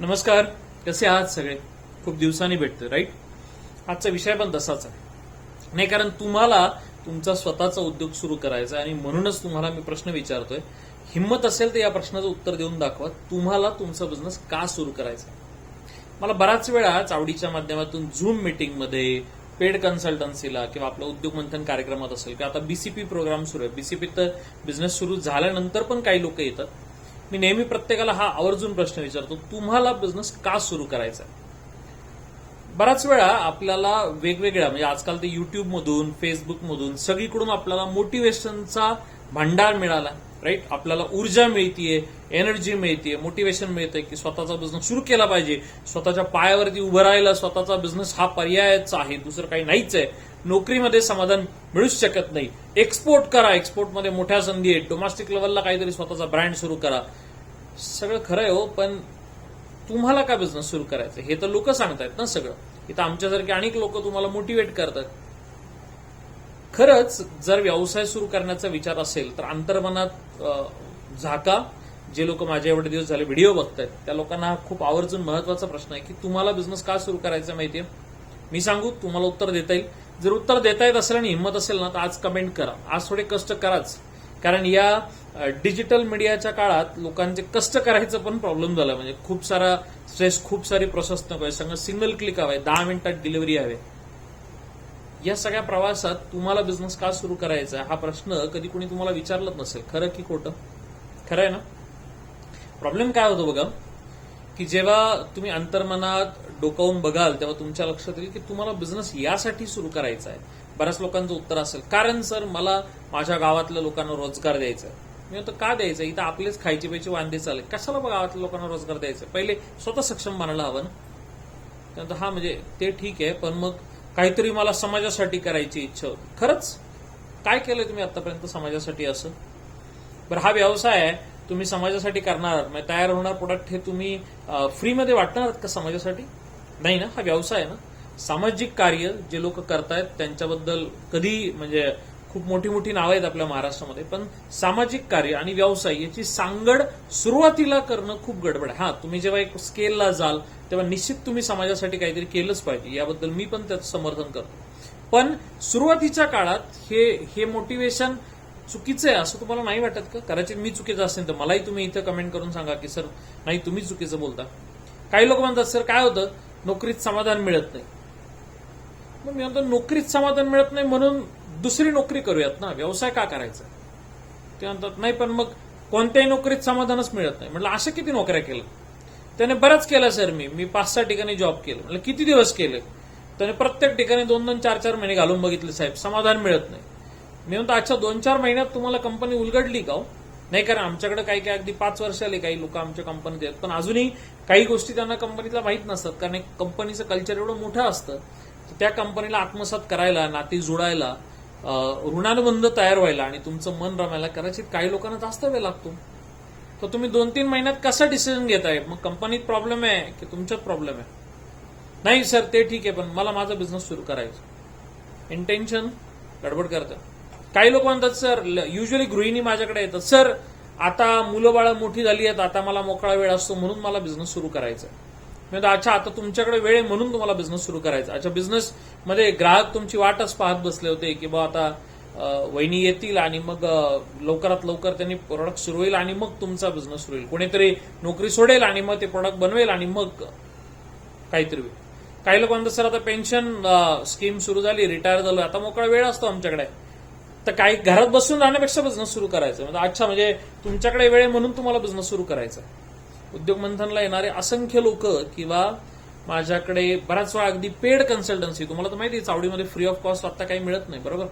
नमस्कार कसे आहात सगळे? खूप दिवसांनी भेटतोय राईट आजचा विषय पण तसाच आहे. नाही कारण तुम्हाला तुमचा स्वतःचा उद्योग सुरू करायचा आहे आणि म्हणूनच तुम्हाला मी प्रश्न विचारतोय. हिंमत असेल तर या प्रश्नाचं उत्तर देऊन दाखवा. तुम्हाला तुमचा बिझनेस का सुरू करायचा मला बराच वेळा चावडीच्या माध्यमातून झूम मीटिंगमध्ये पेड कन्सल्टन्सीला किंवा आपलं उद्योग मंथन कार्यक्रमात असेल. किंवा आता बीसीपी प्रोग्राम सुरू आहे. बीसीपी तर बिझनेस सुरू झाल्यानंतर पण काही लोक येतात. मी नेहमी प्रत्येकाला हा आवर्जून प्रश्न विचारतो तुम्हाला बिझनेस का सुरू करायचा बराच वेळा आपल्याला वेगवेगळ्या म्हणजे आजकाल ते युट्यूबमधून मधून फेसबुक मधून सगळीकडून आपल्याला मोटिवेशनचा भांडार मिळाला. राईट आपल्याला ऊर्जा मिळतीये एनर्जी मिळतीये मोटिवेशन मिळतंय की स्वतःचा बिझनेस सुरू केला पाहिजे. स्वतःच्या पायावरती उभं राहायला स्वतःचा बिझनेस हा पर्यायच आहे. दुसरं काही नाहीच आहे. नोकरीमध्ये समाधान मिळूच शकत नाही. एक्सपोर्ट करा. एक्सपोर्टमध्ये मोठ्या संधी आहेत. डोमेस्टिक लेवलला काहीतरी स्वतःचा ब्रँड सुरू करा. सगळं खरं आहे हो पण तुम्हाला का बिझनेस सुरू करायचं हे तर लोक सांगतायत ना सगळं. इथं आमच्यासारखे अनेक लोक तुम्हाला मोटिवेट करतात. खरंच जर व्यवसाय सुरू करण्याचा विचार असेल तर अंतर्मनात झाका जे लोक माझ्या एवढे दिवस झाले व्हिडिओ बघतायत त्या लोकांना हा खूप आवर्जून महत्त्वाचा प्रश्न आहे की तुम्हाला बिझनेस का सुरू करायचा माहितीये? मी सांगू तुम्हाला उत्तर देता येईल. जर उत्तर देता येत असेल आणि हिंमत असेल ना तर आज कमेंट करा. आज थोडे कष्ट कराच. कारण या डिजिटल मीडियाच्या काळात लोकांचे कष्ट करायचं पण प्रॉब्लेम झाला. म्हणजे खूप सारा स्ट्रेस खूप सारी प्रोसेस नको आहे सगळं सिंगल क्लिक हवंय दहा मिनिटात डिलिव्हरी हवे. या सगळ्या प्रवासात तुम्हाला बिझनेस का सुरू करायचा हा प्रश्न कधी कोणी तुम्हाला विचारलंच नसेल. खरं की खोटं? खरं आहे ना? प्रॉब्लेम काय होतो बघा? की जेव्हा तुम्ही अंतर्मनात डोकावून बघाल तेव्हा तुमच्या लक्षात येईल की तुम्हाला बिझनेस यासाठी सुरू करायचा आहे. बऱ्याच लोकांचं उत्तर असेल कारण सर मला माझ्या गावातल्या लोकांना रोजगार द्यायचा आहे. मी म्हणतो का द्यायचं इथं आपलेच खायचे प्यायचे वांदे चालेल. कशाला गावातल्या लोकांना रोजगार द्यायचा पहिले स्वतः सक्षम बनायला हवं ना? हा म्हणजे ते ठीक आहे पण मग काहीतरी मला समाजासाठी करायची इच्छा होती. खरंच? काय केलंय तुम्ही आतापर्यंत समाजासाठी असं? बरं हा व्यवसाय आहे. तुम्ही समाजासाठी करणार तयार होणार प्रोडक्ट हे तुम्ही फ्रीमध्ये वाटणार आहात का समाजासाठी? नाही ना हा व्यवसाय आहे ना. सामाजिक कार्य जे लोक करतायत त्यांच्याबद्दल कधी म्हणजे खूप मोठी मोठी नावं आहेत आपल्या महाराष्ट्रामध्ये पण सामाजिक कार्य आणि व्यवसाय याची सांगड सुरुवातीला करणं खूप गडबड आहे. हा तुम्ही जेव्हा एक स्केलला जाल तेव्हा निश्चित तुम्ही समाजासाठी काहीतरी केलंच पाहिजे याबद्दल मी पण त्याचं समर्थन करतो. पण सुरुवातीच्या काळात हे हे मोटिवेशन चुकीचं आहे असं तुम्हाला नाही वाटत का? कदाचित मी चुकीचं असेल तर मलाही तुम्ही इथं कमेंट करून सांगा की सर नाही तुम्ही चुकीचं बोलता. काही लोक म्हणतात सर काय होतं? नोकरीत समाधान मिळत नाही. मग मी म्हणतो नोकरीत समाधान मिळत नाही म्हणून दुसरी नोकरी करूयात ना व्यवसाय का करायचा? ते म्हणतात नाही पण मग कोणत्याही नोकरीत समाधानच मिळत नाही. म्हटलं अशा किती नोकऱ्या केल्या? त्याने बरंच केलं सर मी. मी पाच सहा ठिकाणी जॉब केलं. म्हटलं किती दिवस केले? त्याने प्रत्येक ठिकाणी दोन दोन चार चार महिने घालून बघितले साहेब. समाधान मिळत नाही. मी म्हणतो अच्छा दोन चार महिन्यात तुम्हाला कंपनी उलगडली का हो? नाही कारण आमच्याकडे काही काही अगदी पाच वर्ष आले काही लोक आमच्या कंपनीत आहेत. पण अजूनही काही गोष्टी त्यांना कंपनीतला माहीत नसतात. कारण कंपनीचं कल्चर एवढं मोठं असतं त्या कंपनीला आत्मसात करायला नाती जुळायला ऋणानुबंध तयार व्हायला आणि तुमचं मन रमायला कदाचित काही लोकांना जास्त वेळ लागतो. तर तुम्ही दोन तीन महिन्यात कसा डिसिजन घेताय? मग कंपनीत प्रॉब्लेम आहे की तुमच्यात प्रॉब्लेम आहे? नाही सर ते ठीक आहे पण मला माझा बिझनेस सुरू करायचा. इंटेन्शन गडबड करतं काही लोक म्हणतात सर युजली गृहिणी माझ्याकडे येतात. सर आता मुलं बाळं मोठी झाली आहेत. आता मला मोकळा वेळ असतो म्हणून मला बिझनेस सुरू करायचा म्हणजे अच्छा आता तुमच्याकडे वेळ आहे म्हणून तुम्हाला बिझनेस सुरू करायचा. अच्छा बिझनेस मध्ये ग्राहक तुमची वाटच पाहत बसले होते की बा आता वहिनी येतील आणि मग लवकरात लवकर त्यांनी प्रोडक्ट सुरू होईल आणि मग तुमचा बिझनेस सुरू होईल. कोणीतरी नोकरी सोडेल आणि मग ते प्रोडक्ट बनवेल आणि मग काहीतरी होईल. काही लोकांचं सर आता पेन्शन स्कीम सुरू झाली रिटायर झालो आता मोकळा वेळ असतो आमच्याकडे. तर काही घरात बसून राहण्यापेक्षा बिझनेस सुरू करायचं. म्हणजे अच्छा म्हणजे तुमच्याकडे वेळ आहे म्हणून तुम्हाला बिझनेस सुरू करायचा. आहे. उद्योग मंथनला येणारे असंख्य लोक किंवा माझ्याकडे बऱ्याच वेळा अगदी पेड कन्सल्टन्सी तुम्हाला तर माहिती आहे, चावडीमध्ये फ्री ऑफ कॉस्ट आता काही मिळत नाही बरोबर?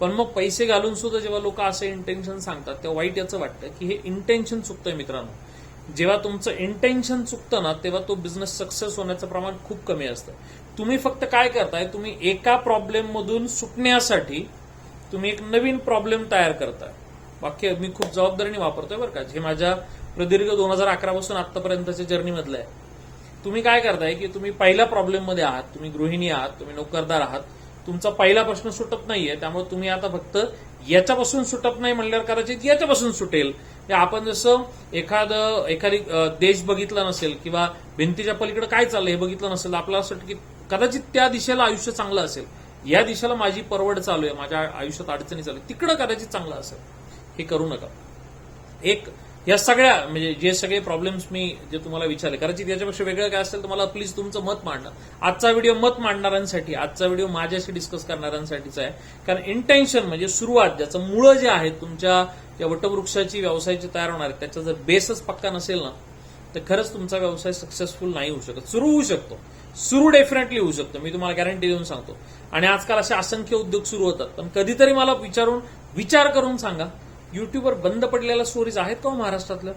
पण मग पैसे घालून सुद्धा जेव्हा लोक असे इंटेन्शन सांगतात तेव्हा वाईट याचं वाटतं की हे इंटेन्शन चुकतंय मित्रांनो. जेव्हा तुमचं इंटेन्शन चुकतं ना तेव्हा तो बिझनेस सक्सेस होण्याचं प्रमाण खूप कमी असतं. तुम्ही फक्त काय करताय तुम्ही एका प्रॉब्लेम मधून सुटण्यासाठी तुम्ही एक नवीन प्रॉब्लेम तयार करताय. वाक्य मी खूप जबाबदारीने वापरतोय बरं का. जे माझ्या प्रदीर्घ दोन हजार अकरा पासून आतापर्यंतच्या जर्नी आहे. तुम्ही काय करताय की तुम्ही पहिल्या प्रॉब्लेममध्ये आहात तुम्ही गृहिणी आहात तुम्ही नोकरदार आहात. तुमचा पहिला प्रश्न सुटत नाहीये त्यामुळे तुम्ही आता फक्त याच्यापासून सुटत नाही म्हणल्यावर कदाचित याच्यापासून सुटेल. म्हणजे आपण जसं एखादं एखादी देश बघितला नसेल किंवा भिंतीच्या पलीकडे काय चाललं हे बघितलं नसेल आपल्याला असं की कदाचित त्या दिशेला आयुष्य चांगलं असेल. या दिशेला माझी परवड चालू आहे माझ्या आयुष्यात अडचणी चालू आहे तिकडं कदाचित चांगलं असेल. हे करू नका. एक या सगळ्या म्हणजे जे सगळे प्रॉब्लेम्स मी जे तुम्हाला विचारले कदाचित याच्यापेक्षा वेगळं काय असेल तर प्लीज तुमचं मत मांडणं. आजचा व्हिडिओ मत मांडणाऱ्यांसाठी आजचा व्हिडिओ माझ्याशी डिस्कस करणाऱ्यांसाठीच आहे. कारण इंटेन्शन म्हणजे सुरुवात ज्याचं मुळं जे आहे तुमच्या या वटवृक्षाची व्यवसायाची तयार होणार त्याचा जर बेसच पक्का नसेल ना तर खरंच तुमचा व्यवसाय सक्सेसफुल नाही होऊ शकत. सुरू होऊ शकतो. सुरू डेफिनेटली होऊ शकतो. मी तुम्हाला गॅरंटी देऊन सांगतो. आणि आजकाल असे असंख्य उद्योग सुरू होतात. पण कधीतरी मला विचारून विचार करून सांगा. युट्यूबवर बंद पडलेल्या स्टोरीज आहेत का हो महाराष्ट्रातल्या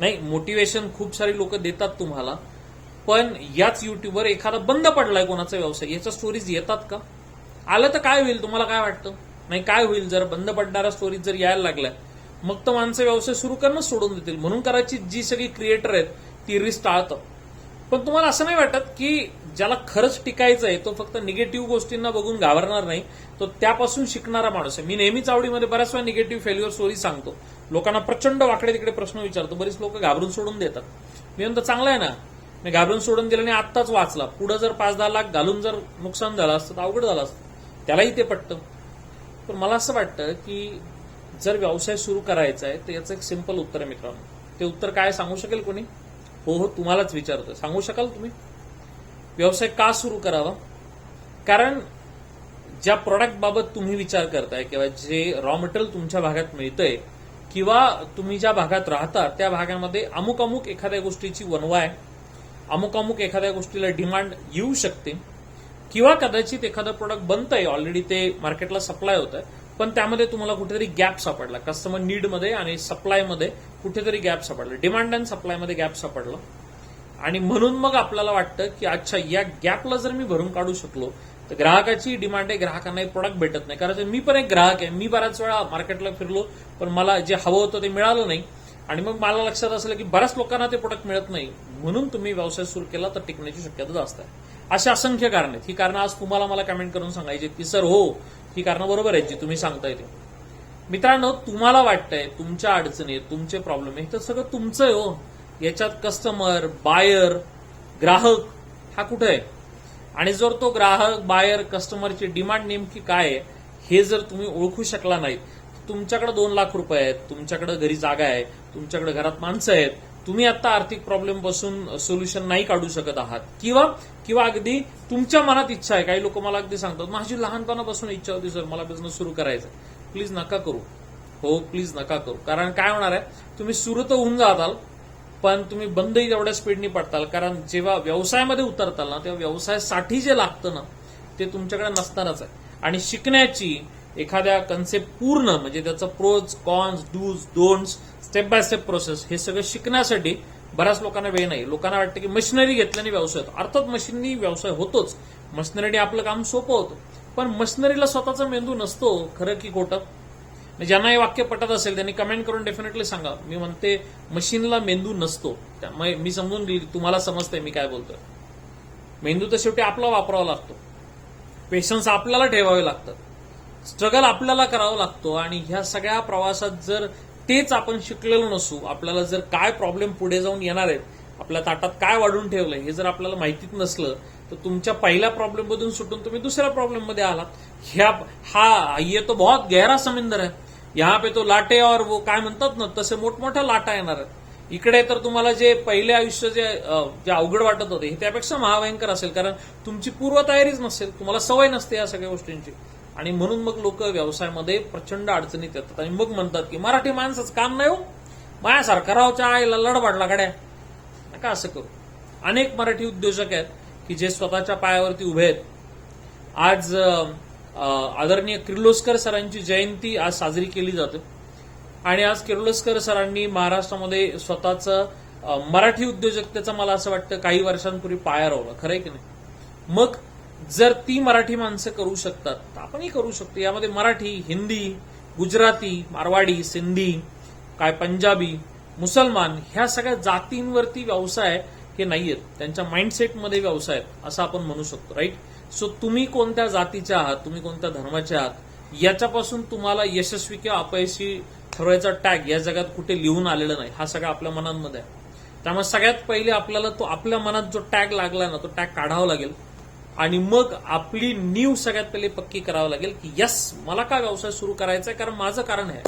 नाही मोटिवेशन खूप सारे लोक देतात तुम्हाला पण याच युट्यूबवर एखादा बंद पडलाय कोणाचा व्यवसाय याच्या स्टोरीज येतात का? आलं तर काय होईल? तुम्हाला काय वाटतं? नाही काय होईल? जर बंद पडणाऱ्या स्टोरीज जर यायला लागल्या मग तर माणसं व्यवसाय सुरू करणं सोडून देतील. म्हणून कदाचित जी सगळी क्रिएटर आहेत ती रिस्क टाळतं पण तुम्हाला असं नाही वाटत की ज्याला खरंच टिकायचं आहे तो फक्त निगेटिव्ह गोष्टींना बघून घाबरणार नाही. तो त्यापासून शिकणारा माणूस आहे. मी नेहमीच आवडीमध्ये बऱ्याच वेळा निगेटिव्ह फेल्युअर स्टोरी सांगतो. लोकांना प्रचंड वाकडे तिकडे प्रश्न विचारतो. बरीच लोक घाबरून सोडून देतात. मी म्हणतो चांगलं आहे ना. मी घाबरून सोडून दिलं आणि आत्ताच वाचला. पुढे जर पाच दहा लाख घालून जर नुकसान झालं असतं तर अवघड झालं असतं. त्यालाही ते पटतं. पण मला असं वाटतं की जर व्यवसाय सुरू करायचा आहे तर याचं एक सिंपल उत्तर आहे मित्रांनो. ते उत्तर काय सांगू शकेल कोणी? हो हो तुम्हालाच विचारतो सांगू शकाल तुम्ही? व्यवसाय का सुरू करावा? कारण ज्या प्रॉडक्ट बाबत तुम्ही विचार करताय किंवा जे रॉ मटेरियल तुमच्या भागात मिळतंय किंवा तुम्ही ज्या भागात राहता त्या भागामध्ये अमुक अमुक एखाद्या गोष्टीची वनवा आहे अमुक अमुक एखाद्या गोष्टीला डिमांड येऊ शकते किंवा कदाचित एखादं प्रोडक्ट बनतंय ऑलरेडी ते मार्केटला सप्लाय होत आहे पण त्यामध्ये तुम्हाला कुठेतरी गॅप सापडला. कस्टमर नीडमध्ये आणि सप्लायमध्ये कुठेतरी गॅप सापडला. डिमांड अँड सप्लायमध्ये गॅप सापडला. आणि म्हणून मग आपल्याला वाटतं की अच्छा या गॅपला जर मी भरून काढू शकलो तर ग्राहकाची डिमांड आहे ग्राहकांना एक प्रोडक्ट भेटत नाही. कारण मी पण एक ग्राहक आहे. मी बऱ्याच वेळा मार्केटला फिरलो पण मला जे हवं होतं ते मिळालं नाही. आणि मग मला लक्षात असलं की बऱ्याच लोकांना ते प्रोडक्ट मिळत नाही. म्हणून तुम्ही व्यवसाय सुरू केला तर टिकण्याची शक्यता जास्त आहे. अशी असंख्य कारण आहेत. ही कारण आज तुम्हाला मला कमेंट करून सांगायची की सर हो ही कारण बरोबर आहेत जी तुम्ही सांगताय ते. मित्रांनो तुम्हाला वाटतंय तुमच्या अडचणी आहेत, तुमचे प्रॉब्लेम आहे. तर सगळं तुमचं आहे हो. याच्यात कस्टमर बायर ग्राहक हा कुठे आहे? आणि जर तो ग्राहक बायर कस्टमरची डिमांड नेमकी काय आहे हे जर तुम्ही ओळखू शकला नाहीत तर तुमच्याकडे दोन लाख रुपये आहेत तुमच्याकडे घरी जागा आहे तुमच्याकडे घरात माणसं आहेत तुम्ही आता आर्थिक प्रॉब्लेमपासून सोल्युशन नाही काढू शकत आहात. किंवा किंवा अगदी तुमच्या मनात इच्छा आहे काही लोक मला अगदी सांगतात माझी लहानपणापासून इच्छा होती सर मला बिझनेस सुरू करायचा प्लीज नका करू. हो प्लीज नका करू. कारण काय होणार आहे तुम्ही सुरू तर होऊन जाताल पण तुम्ही बंदही तेवढ्या स्पीडनी पडताल. कारण जेव्हा व्यवसायामध्ये उतरताल ना तेव्हा व्यवसायासाठी जे लागतं ना ते तुमच्याकडे नसणारच आहे. आणि शिकण्याची एखाद्या कन्सेप्ट पूर्ण म्हणजे त्याचं pros cons dos don'ts step by step process हे सगळं शिकण्यासाठी बऱ्याच लोकांना वेळ नाही. लोकांना वाटतं की मशिनरी घेतल्याने व्यवसाय होतो. अर्थात मशिनरी व्यवसाय होतोच. मशिनरीने आपलं काम सोपं होतं. पण मशिनरीला स्वतःचा मेंदू नसतो खरं की खोटं? म्हणजे ज्यांना हे वाक्य पटत असेल त्यांनी कमेंट करून डेफिनेटली सांगा. मी म्हणते मशीनला मेंदू नसतो. त्यामुळे मी समजून गेली तुम्हाला समजतंय मी काय बोलतोय. मेंदू तर शेवटी आपला वापरावा लागतो. पेशन्स आपल्याला ठेवावे लागतात. स्ट्रगल आपल्याला करावा लागतो. आणि ह्या सगळ्या प्रवासात जर तेच आपण शिकलेलो नसू आपल्याला जर काय प्रॉब्लेम पुढे जाऊन येणार आहेत आपल्या ताटात काय वाढून ठेवलंय हे जर आपल्याला माहितीच नसलं तर तुमच्या पहिल्या प्रॉब्लेममधून सुटून तुम्ही दुसऱ्या प्रॉब्लेममध्ये आलात. ह्या हा ये तो बहुत गहरा समिंदर आहे. यहाँ पे तो लाटे और वो काय म्हणतात ना तसे मोठमोठ्या लाटा येणार आहेत. इकडे तर तुम्हाला जे पहिले आयुष्य जे जे अवघड वाटत होते हे त्यापेक्षा महाभयंकर असेल. कारण तुमची पूर्वतयारीच नसेल तुम्हाला सवय नसते या सगळ्या गोष्टींची. आणि म्हणून मग लोक व्यवसायामध्ये प्रचंड अडचणीत येतात. आणि मग म्हणतात की मराठी माणसाचं काम नाही हो. माया रावच्या आईला लढबाडला गाड्या नका असं करू. अनेक मराठी उद्योजक आहेत की जे स्वतःच्या पायावरती उभे आहेत. आज आदरणीय किर्लोस्कर सरांची जयंती आज साजरी केली जाते. आणि आज किर्लोस्कर सरांनी महाराष्ट्रामध्ये स्वतःचं मराठी उद्योजकतेचा मला असं वाटतं काही वर्षांपूर्वी पाया रोवला. खरंय की नाही? मग जर ती मराठी माणसं करू शकतात तर आपणही करू शकतो. यामध्ये मराठी हिंदी गुजराती मारवाडी सिंधी काय पंजाबी मुसलमान ह्या सगळ्या जातींवरती व्यवसाय हे नाहीयेत. त्यांच्या माइंडसेटमध्ये व्यवसाय आहेत असं आपण म्हणू शकतो राईट सो तुम्ही कोणत्या जातीच्या आहात? तुम्ही कोणत्या धर्माचे आहात? याच्यापासून तुम्हाला यशस्वी किंवा अपयशी ठरवायचा टॅग या जगात कुठे लिहून आलेला नाही. हा सगळा आपल्या मनांमध्ये आहे. त्यामुळे सगळ्यात पहिले आपल्याला तो आपल्या मनात जो टॅग लागला ना तो टॅग काढावा लागेल. आणि मग आपली नीव सगळ्यात पहिले पक्की करावं लागेल की यस मला का व्यवसाय सुरू करायचा आहे? कारण माझं कारण आहे.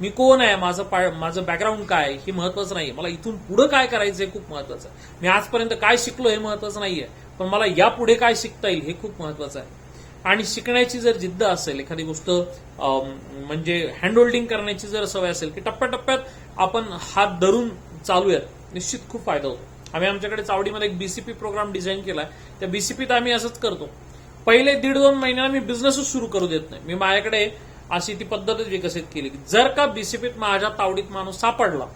मी कोण आहे? माझं माझं बॅकग्राऊंड काय? हे महत्वाचं नाहीये. मला इथून पुढे काय करायचं हे खूप महत्वाचं आहे. मी आजपर्यंत काय शिकलो हे महत्वाचं नाहीये. पण मला यापुढे काय शिकता येईल हे खूप महत्वाचं आहे. आणि शिकण्याची जर जिद्द असेल एखादी गोष्ट म्हणजे हँडहोल्डिंग करण्याची जर सवय असेल की टप्प्याटप्प्यात आपण हात धरून चालूयात निश्चित खूप फायदा होतो. आम्ही आमच्याकडे चावडीमध्ये एक बीसीपी प्रोग्राम डिझाईन केलाय. त्या बीसीपीत आम्ही असंच करतो. पहिले दीड दोन महिन्याला मी बिझनेसच सुरू करू देत नाही. मी माझ्याकडे अशी ती पद्धतच विकसित केली की जर का बीसीपीत माझ्या तावडीत माणूस सापडला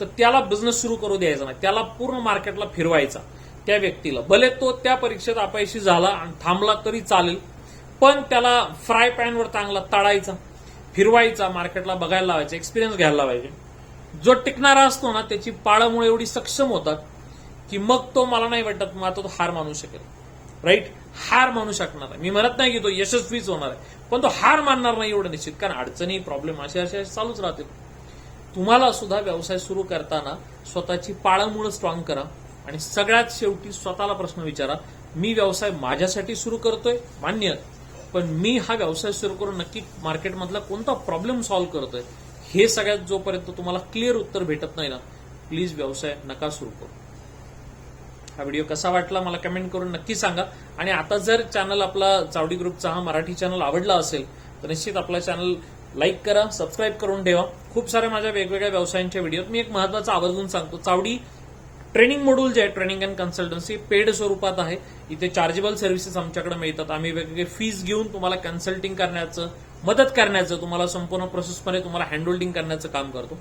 तर त्याला बिझनेस सुरू करू द्यायचा नाही. त्याला पूर्ण मार्केटला फिरवायचा. त्या व्यक्तीला. भले तो त्या परीक्षेत अपयशी झाला आणि थांबला तरी चालेल पण त्याला फ्राय पॅनवर चांगला तळायचा फिरवायचा मार्केटला बघायला लावायचा एक्सपिरियन्स घ्यायला लावायचे. जो टिकणारा असतो ना त्याची पाळमुळे एवढी सक्षम होतात की मग तो मला नाही वाटत मग आता तो हार मानू शकेल. राईट हार मानू शकणार आहे मी म्हणत नाही की तो यशस्वीच होणार आहे पण तो हार मानणार नाही एवढं निश्चित कारण अडचणी प्रॉब्लेम असे असे चालूच राहतील. तुम्हाला सुद्धा व्यवसाय सुरू करताना स्वतःची पाळंमुळं स्ट्रॉंग करा. आणि सगळ्यात शेवटी स्वतःला प्रश्न विचारा मी व्यवसाय माझ्यासाठी सुरू करतोय? मान्य. पण मी हा व्यवसाय सुरू करून नक्की मार्केटमधला कोणता प्रॉब्लेम सॉल्व्ह करतोय? हे सगळ्यात जोपर्यंत तुम्हाला क्लिअर उत्तर भेटत नाही ना प्लीज व्यवसाय नका सुरू करू. हा व्हिडिओ कसा वाटला मला कमेंट करून नक्की सांगा. आणि आता जर चॅनल आपला चावडी ग्रुपचा हा मराठी चॅनल आवडला असेल तर निश्चित आपला चॅनल लाईक करा सबस्क्राईब करून ठेवा. खूप साऱ्या माझ्या वेगवेगळ्या व्यवसायांच्या व्हिडिओत मी एक महत्त्वाचा आवर्जून सांगतो. चावडी ट्रेनिंग मॉड्यूल जे आहे ट्रेनिंग अँड कन्सल्टन्सी पेड स्वरूपात आहे. इथे चार्जेबल सर्व्हिसेस आमच्याकडे मिळतात. आम्ही वेगवेगळे फीज घेऊन तुम्हाला कन्सल्टिंग करण्याचं मदत करण्याचं तुम्हाला संपूर्ण प्रोसेसमध्ये तुम्हाला हँडहोल्डिंग करण्याचं काम करतो.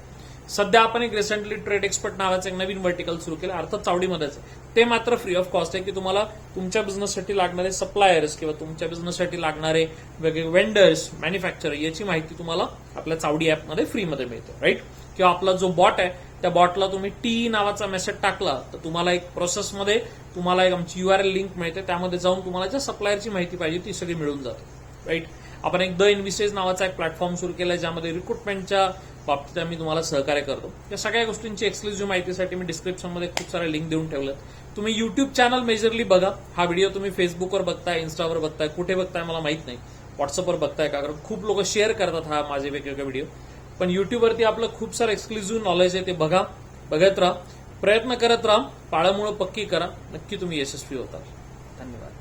सध्या आपण एक रिसेंटली ट्रेड एक्सपर्ट नावाचं एक नवीन व्हर्टिकल सुरू केलं अर्थात चावडीमध्येच. ते मात्र फ्री ऑफ कॉस्ट आहे की तुम्हाला तुमच्या बिझनेससाठी लागणारे सप्लायर्स किंवा तुमच्या बिझनेससाठी लागणारे वेगवेगळे वेंडर्स मॅन्युफॅक्चर याची माहिती तुम्हाला आपल्या चावडी ऍपमध्ये फ्रीमध्ये मिळते राईट किंवा आपला जो बॉट आहे त्या बॉटला तुम्ही टी नावाचा मेसेज टाकला तर तुम्हाला एक प्रोसेसमध्ये तुम्हाला एक आमची युआरएल लिंक मिळते त्यामध्ये जाऊन तुम्हाला ज्या सप्लायरची माहिती पाहिजे ती सगळी मिळून जाते राईट आपण एक द इन्व्हिसेज नावाचा एक प्लॅटफॉर्म सुरू केला ज्यामध्ये रिक्रुटमेंटच्या बाबतीत आम्ही तुम्हाला सहकार्य करतो. या सगळ्या गोष्टींची एक्सक्लुझिव्ह माहितीसाठी मी डिस्क्रिप्शनमध्ये खूप सारे लिंक देऊन ठेवलं तुम्ही युट्यूब चॅनल मेजरली बघा. हा व्हिडिओ तुम्ही फेसबुकवर बघताय इन्स्टावर बघताय कुठे बघताय मला माहीत नाही. व्हॉट्सअपवर बघताय का? कारण खूप लोक शेअर करतात हा माझे वेगवेगळे व्हिडिओ पण युट्यूबवरती आपलं खूप सारं एक्सक्लुझिव्ह नॉलेज आहे ते बघा. बघत राहा. प्रयत्न करत राहा. पाळामुळं पक्की करा. नक्की तुम्ही यशस्वी होता. धन्यवाद.